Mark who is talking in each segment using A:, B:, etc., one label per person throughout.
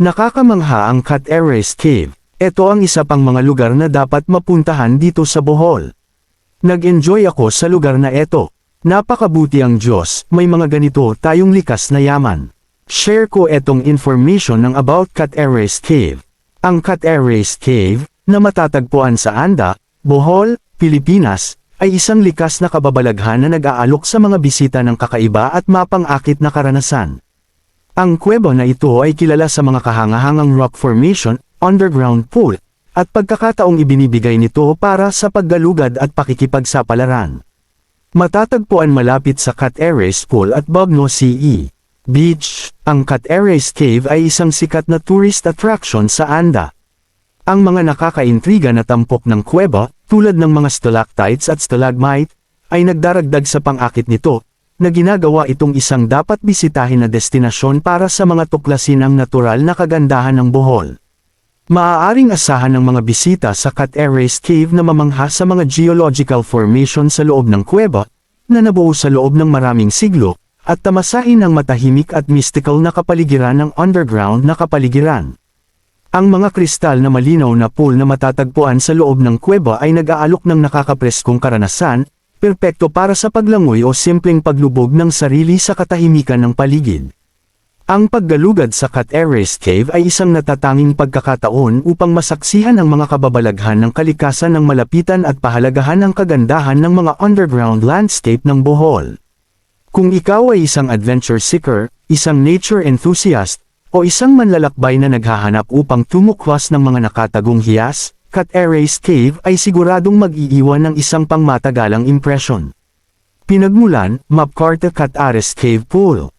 A: Nakakamangha ang Cat Eres Cave. Ito ang isa pang mga lugar na dapat mapuntahan dito sa Bohol. Nag-enjoy ako sa lugar na ito. Napakabuti ang Diyos, may mga ganito tayong likas na yaman. Share ko etong information ng about Cat Eres Cave. Ang Cat Eres Cave, na matatagpuan sa Anda, Bohol, Pilipinas, ay isang likas na kababalaghan na nag-aalok sa mga bisita ng kakaiba at mapang-akit na karanasan. Ang kuweba na ito ay kilala sa mga kahangahangang rock formation, underground pool, at pagkakataong ibinibigay nito para sa paggalugad at pakikipagsapalaran. Matatagpuan malapit sa Cat Eres Pool at Bogno CE. Beach, ang Cat Eres Cave ay isang sikat na tourist attraction sa Anda. Ang mga nakakaintriga na tampok ng kuweba, tulad ng mga stalactites at stalagmite, ay nagdaragdag sa pang-akit nito, na ginagawa itong isang dapat bisitahin na destinasyon para sa mga tuklasin ang natural na kagandahan ng Bohol. Maaaring asahan ng mga bisita sa Cat Eres Cave na mamangha sa mga geological formation sa loob ng kuweba, na nabuo sa loob ng maraming siglo, at tamasahin ang matahimik at mystical na kapaligiran ng underground na kapaligiran. Ang mga kristal na malinaw na pool na matatagpuan sa loob ng kuweba ay nag-aalok ng nakakapreskong karanasan, perpekto para sa paglangoy o simpleng paglubog ng sarili sa katahimikan ng paligid. Ang paggalugad sa Cat Eres Cave ay isang natatanging pagkakataon upang masaksihan ang mga kababalaghan ng kalikasan ng malapitan at pahalagahan ang kagandahan ng mga underground landscape ng Bohol. Kung ikaw ay isang adventure seeker, isang nature enthusiast, o isang manlalakbay na naghahanap upang tumukwas ng mga nakatagong hiyas, Cat Eres Cave ay siguradong mag-iiwan ng isang pangmatagalang impresyon. Pinagmulan, Mapcarta Cat Ares Cave Pool.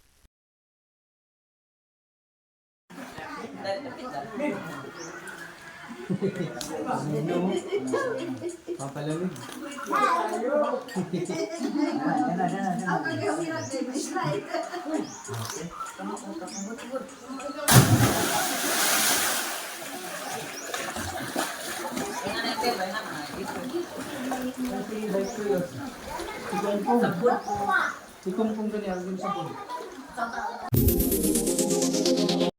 B: Papalamig. Ikumpong gani ang sabon.